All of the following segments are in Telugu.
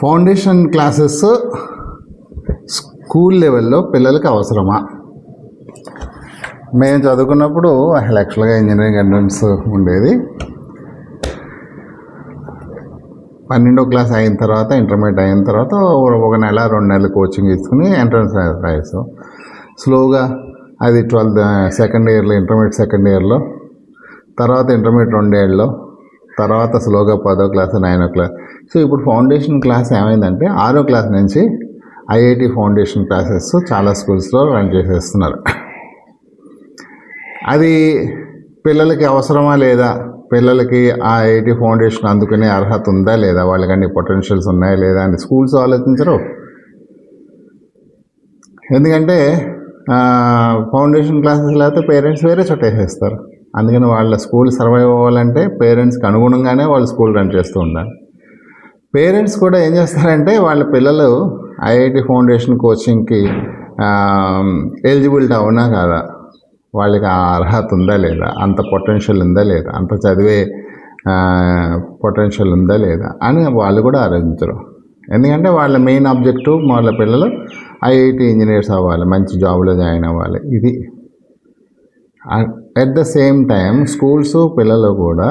ఫౌండేషన్ క్లాసెస్ స్కూల్ లెవెల్లో పిల్లలకి అవసరమా? మేము చదువుకున్నప్పుడు అసలు యాక్చువల్గా ఇంజనీరింగ్ ఎంట్రన్స్ ఉండేది. పన్నెండో క్లాస్ అయిన తర్వాత ఇంటర్మీడియట్ అయిన తర్వాత ఒక నెల రెండు నెలలు కోచింగ్ తీసుకుని ఎంట్రన్స్ రాయచ్చు స్లోగా అది ట్వెల్త్ సెకండ్ ఇయర్లో ఇంటర్మీడియట్ సెకండ్ ఇయర్లో తర్వాత ఇంటర్మీడియట్ రెండేళ్ళలో తర్వాత స్లోగా పదో క్లాస్ నైనో క్లాస్. సో ఇప్పుడు ఫౌండేషన్ క్లాస్ ఏమైందంటే ఆరో క్లాస్ నుంచి ఐఐటి ఫౌండేషన్ క్లాసెస్ చాలా స్కూల్స్లో రన్ చేసేస్తున్నారు. అది పిల్లలకి అవసరమా లేదా? పిల్లలకి ఆ ఐఐటి ఫౌండేషన్ అందుకునే అర్హత ఉందా లేదా? వాళ్ళకి అన్ని పొటెన్షియల్స్ ఉన్నాయా లేదా అని స్కూల్స్ ఆలోచించరు. ఎందుకంటే ఫౌండేషన్ క్లాసెస్ లేకపోతే పేరెంట్స్ వేరే చోట వేసేస్తారు అందుకని వాళ్ళ స్కూల్ సర్వైవ్ అవ్వాలంటే పేరెంట్స్కి అనుగుణంగానే వాళ్ళు స్కూల్ రన్ చేస్తూ ఉండాలి. పేరెంట్స్ కూడా ఏం చేస్తారంటే వాళ్ళ పిల్లలు ఐఐటి ఫౌండేషన్ కోచింగ్కి ఎలిజిబిలిటీ అవునా కాదా? వాళ్ళకి ఆ అర్హత ఉందా లేదా? అంత పొటెన్షియల్ ఉందా లేదా? అంత చదివే పొటెన్షియల్ ఉందా లేదా? అని వాళ్ళు కూడా ఆలోచించరు. ఎందుకంటే వాళ్ళ మెయిన్ ఆబ్జెక్టివ్ వాళ్ళ పిల్లలు ఐఐటి ఇంజనీర్స్ అవ్వాలి మంచి జాబ్లో జాయిన్ అవ్వాలి. ఇది. At the same time schools పిల్లలు కూడా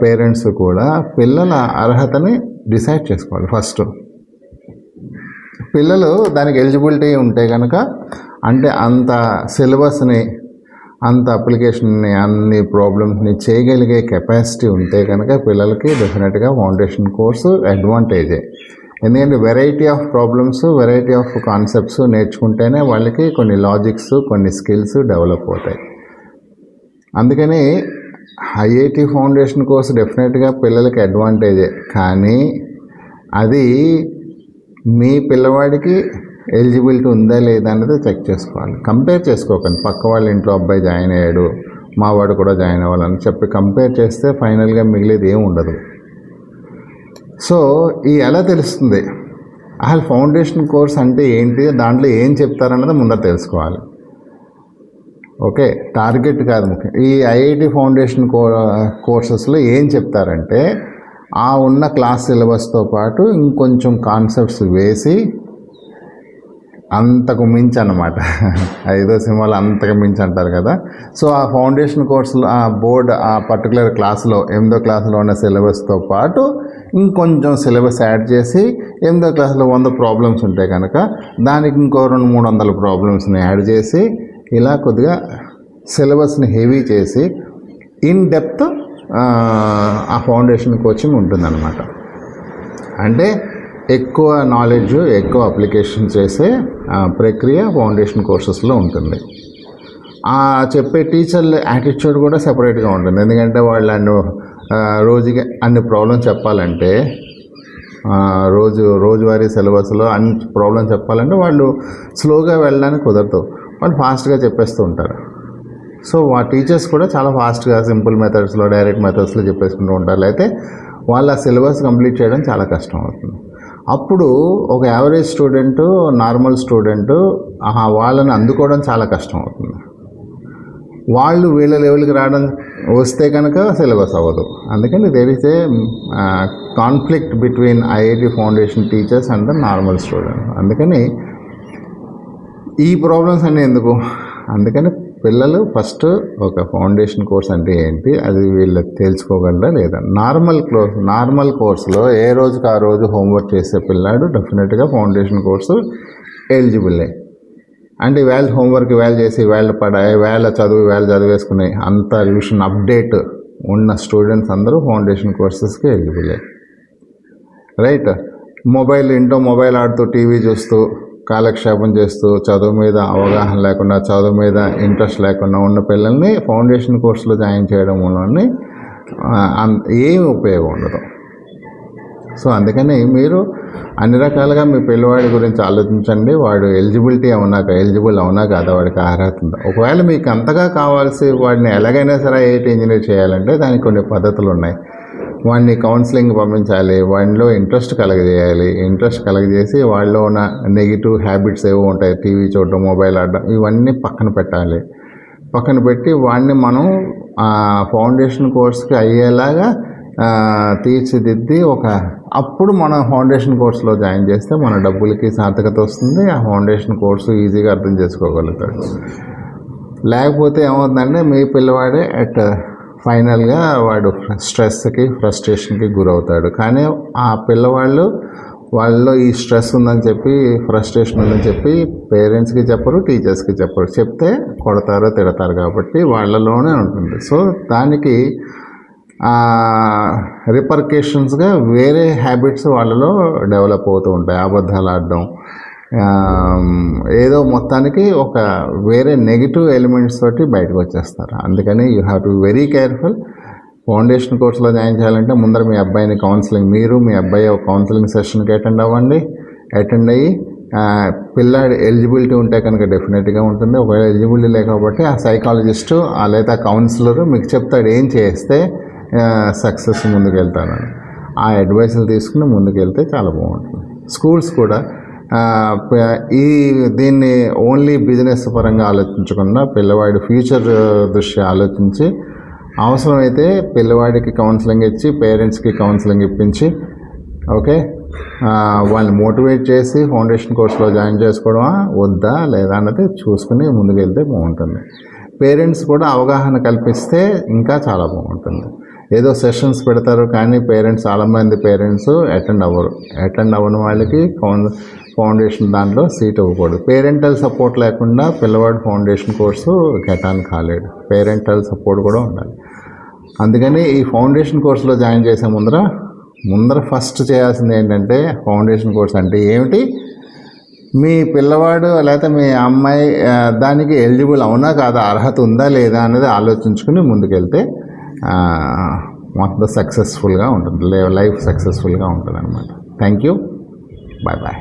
పేరెంట్స్ కూడా పిల్లల అర్హతని డిసైడ్ చేసుకోవాలి ఫస్ట్ పిల్లలు దానికి ఎలిజిబిలిటీ ఉంటే కనుక అంటే అంత సిలబస్ని అంత అప్లికేషన్ని అన్ని ప్రాబ్లమ్స్ని చేయగలిగే కెపాసిటీ ఉంటే కనుక పిల్లలకి డెఫినెట్గా ఫౌండేషన్ కోర్సు అడ్వాంటేజే ఎందుకంటే variety of problems variety of concepts నేర్చుకుంటేనే వాళ్ళకి కొన్ని లాజిక్స్ కొన్ని స్కిల్స్ డెవలప్ అవుతాయి. అందుకని ఐఐటి ఫౌండేషన్ కోర్స్ డెఫినెట్గా పిల్లలకి అడ్వాంటేజే కానీ అది మీ పిల్లవాడికి ఎలిజిబిలిటీ ఉందా లేదా అనేది చెక్ చేసుకోవాలి. కంపేర్ చేసుకోకండి. పక్క వాళ్ళ ఇంట్లో అబ్బాయి జాయిన్ అయ్యాడు మా వాడు కూడా జాయిన్ అవ్వాలని చెప్పి కంపేర్ చేస్తే ఫైనల్గా మిగిలేది ఏం ఉండదు. సో ఈ ఎలా తెలుస్తుంది? అసలు ఫౌండేషన్ కోర్స్ అంటే ఏంటి? దాంట్లో ఏం చెప్తారన్నది ముందర తెలుసుకోవాలి. ఓకే టార్గెట్ కాదు ముఖ్యం. ఈ ఐఐటి ఫౌండేషన్ కో కోర్సెస్లో ఏం చెప్తారంటే ఆ ఉన్న క్లాస్ సిలబస్తో పాటు ఇంకొంచెం కాన్సెప్ట్స్ వేసి అంతకు మించి అనమాట ఐదో సినిమాలు అంతకు మించి అంటారు కదా. సో ఆ ఫౌండేషన్ కోర్సులో ఆ బోర్డ్ ఆ పర్టికులర్ క్లాస్లో ఎనిమిదో క్లాస్లో ఉన్న సిలబస్తో పాటు ఇంకొంచెం సిలబస్ యాడ్ చేసి ఎనిమిదో క్లాస్లో వంద ప్రాబ్లమ్స్ ఉంటాయి కనుక దానికి ఇంకో రెండు మూడు వందల ప్రాబ్లమ్స్ని యాడ్ చేసి ఇలా కొద్దిగా సిలబస్ని హెవీ చేసి ఇన్ డెప్త్ ఆ ఫౌండేషన్ కోచింగ్ ఉంటుందన్నమాట. అంటే ఎక్కువ నాలెడ్జ్ ఎక్కువ అప్లికేషన్ చేసే ప్రక్రియ ఫౌండేషన్ కోర్సెస్లో ఉంటుంది. ఆ చెప్పే టీచర్ల యాటిట్యూడ్ కూడా సపరేట్గా ఉంటుంది. ఎందుకంటే వాళ్ళు అన్ని రోజుకి అన్ని ప్రాబ్లమ్స్ చెప్పాలంటే రోజు రోజువారీ సిలబస్లో అన్ని ప్రాబ్లమ్స్ చెప్పాలంటే వాళ్ళు స్లోగా వెళ్ళడానికి కుదరదు. వాళ్ళు ఫాస్ట్గా చెప్పేస్తూ ఉంటారు. సో ఆ టీచర్స్ కూడా చాలా ఫాస్ట్గా సింపుల్ మెథడ్స్లో డైరెక్ట్ మెథడ్స్లో చెప్పేసుకుంటూ ఉంటారు. అయితే వాళ్ళ సిలబస్ కంప్లీట్ చేయడం చాలా కష్టం అవుతుంది. అప్పుడు ఒక యావరేజ్ స్టూడెంట్ నార్మల్ స్టూడెంట్ వాళ్ళని అందుకోవడం చాలా కష్టం అవుతుంది. వాళ్ళు వీళ్ళ లెవెల్కి రావడం వస్తే కనుక సిలబస్ అవ్వదు. అందుకని there is a conflict between IIT foundation teachers and the normal student అందుకని ఈ ప్రాబ్లమ్స్ అన్నీ ఎందుకు? అందుకని పిల్లలు ఫస్ట్ ఒక ఫౌండేషన్ కోర్స్ అంటే ఏంటి? అది వీళ్ళు తెలుసుకోగలరా లేదా? నార్మల్ క్లోస్ నార్మల్ కోర్సులో ఏ రోజుకి ఆ రోజు హోంవర్క్ చేసే పిల్లాడు డెఫినెట్గా ఫౌండేషన్ కోర్సు ఎలిజిబులే అంటే వేళ హోంవర్క్ వేళ చేసి వేళ పడాయి వేళ చదువు వేళ చదివేసుకునే అంత రివిజన్ అప్డేట్ ఉన్న స్టూడెంట్స్ అందరూ ఫౌండేషన్ కోర్సెస్కి ఎలిజిబులే రైట్ మొబైల్ ఇంట్లో మొబైల్ ఆడుతూ టీవీ చూస్తూ కాలక్షేపం చేస్తూ చదువు మీద అవగాహన లేకుండా చదువు మీద ఇంట్రెస్ట్ లేకుండా ఉన్న పిల్లల్ని ఫౌండేషన్ కోర్సులో జాయిన్ చేయడం వలన ఏమి ఉపయోగం ఉండదు. సో అందుకని మీరు అన్ని రకాలుగా మీ పిల్లవాడి గురించి ఆలోచించండి. వాడు ఎలిజిబిలిటీ అవునాక ఎలిజిబుల్ అవునా కాదా వాడికి అర్హత ఉందా? ఒకవేళ మీకు అంతగా కావాల్సి వాడిని ఎలాగైనా సరే ఐఐటి ఇంజనీర్ చేయాలంటే దానికి కొన్ని పద్ధతులు ఉన్నాయి. వాడిని కౌన్సిలింగ్ పంపించాలి వాడిలో ఇంట్రెస్ట్ కలగజేయాలి. ఇంట్రెస్ట్ కలగజేసి వాళ్ళలో ఉన్న నెగిటివ్ హ్యాబిట్స్ ఏవో ఉంటాయి టీవీ చూడడం మొబైల్ ఆడడం ఇవన్నీ పక్కన పెట్టాలి. పక్కన పెట్టి వాడిని మనం ఫౌండేషన్ కోర్స్కి అయ్యేలాగా తీర్చిదిద్ది ఒక అప్పుడు మనం ఫౌండేషన్ కోర్సులో జాయిన్ చేస్తే మన డబ్బులకి సార్థకత వస్తుంది. ఆ ఫౌండేషన్ కోర్సు ఈజీగా అర్థం చేసుకోగలుగుతాడు. లేకపోతే ఏమవుతుందంటే మీ పిల్లవాడే అట్ ఫైనల్గా వాడు స్ట్రెస్కి ఫ్రస్ట్రేషన్కి గురవుతాడు. కానీ ఆ పిల్లవాళ్ళు వాళ్ళలో ఈ స్ట్రెస్ ఉందని చెప్పి ఫ్రస్ట్రేషన్ ఉందని చెప్పి పేరెంట్స్కి చెప్పరు టీచర్స్కి చెప్పరు. చెప్తే కొడతారు తిడతారు కాబట్టి వాళ్ళలోనే ఉంటుంది. సో దానికి రిపర్కేషన్స్గా వేరే హ్యాబిట్స్ వాళ్ళలో డెవలప్ అవుతూ ఉంటాయి. అబద్ధాలు ఆడడం ఏదో మొత్తానికి ఒక వేరే నెగిటివ్ ఎలిమెంట్స్ తోటి బయటకు వచ్చేస్తారు. అందుకని you have to very careful foundation కోర్సులో జాయిన్ చేయాలంటే ముందర మీ అబ్బాయిని కౌన్సిలింగ్ మీరు మీ అబ్బాయి ఒక కౌన్సిలింగ్ సెషన్కి అటెండ్ అవ్వండి. అటెండ్ అయ్యి పిల్లాడి ఎలిజిబిలిటీ ఉంటే కనుక డెఫినెట్గా ఉంటుంది. ఒకవేళ ఎలిజిబిలిటీ లేకపోతే ఆ సైకాలజిస్టు ఆ లేదా కౌన్సిలర్ మీకు చెప్తాడు ఏం చేస్తే సక్సెస్ ముందుకు వెళ్తానని ఆ అడ్వైస్లు తీసుకుని ముందుకు వెళ్తే చాలా బాగుంటుంది. స్కూల్స్ కూడా ఈ దీన్ని ఓన్లీ బిజినెస్ పరంగా ఆలోచించకుండా పిల్లవాడి ఫ్యూచర్ దృష్ట్యా ఆలోచించి అవసరమైతే పిల్లవాడికి కౌన్సిలింగ్ ఇచ్చి పేరెంట్స్కి కౌన్సిలింగ్ ఇప్పించి ఓకే? వాళ్ళని మోటివేట్ చేసి ఫౌండేషన్ కోర్సులో జాయిన్ చేసుకోవడమా? వద్దా? లేదా అన్నది చూసుకుని ముందుకు వెళ్తే బాగుంటుంది. పేరెంట్స్ కూడా అవగాహన కల్పిస్తే ఇంకా చాలా బాగుంటుంది. ఏదో సెషన్స్ పెడతారు కానీ పేరెంట్స్ చాలామంది పేరెంట్స్ అటెండ్ అవ్వరు. అటెండ్ అవ్వని వాళ్ళకి కౌన్ ఫౌండేషన్ దాంట్లో సీట్ ఇవ్వకూడదు పేరెంటల్ సపోర్ట్ లేకుండా పిల్లవాడు ఫౌండేషన్ కోర్సు గెటాన్ కాలేడు పేరెంటల్ సపోర్ట్ కూడా ఉండాలి. అందుకని ఈ ఫౌండేషన్ కోర్సులో జాయిన్ చేసే ముందర ముందర ఫస్ట్ చేయాల్సింది ఏంటంటే ఫౌండేషన్ కోర్స్ అంటే ఏమిటి? మీ పిల్లవాడు లేకపోతే మీ అమ్మాయి దానికి ఎలిజిబుల్ అవునా కాదా అర్హత ఉందా లేదా అనేది ఆలోచించుకుని ముందుకెళ్తే మొత్తం సక్సెస్ఫుల్గా ఉంటుంది. లైఫ్ సక్సెస్ఫుల్గా ఉంటుంది అనమాట థ్యాంక్ యూ. Bye bye.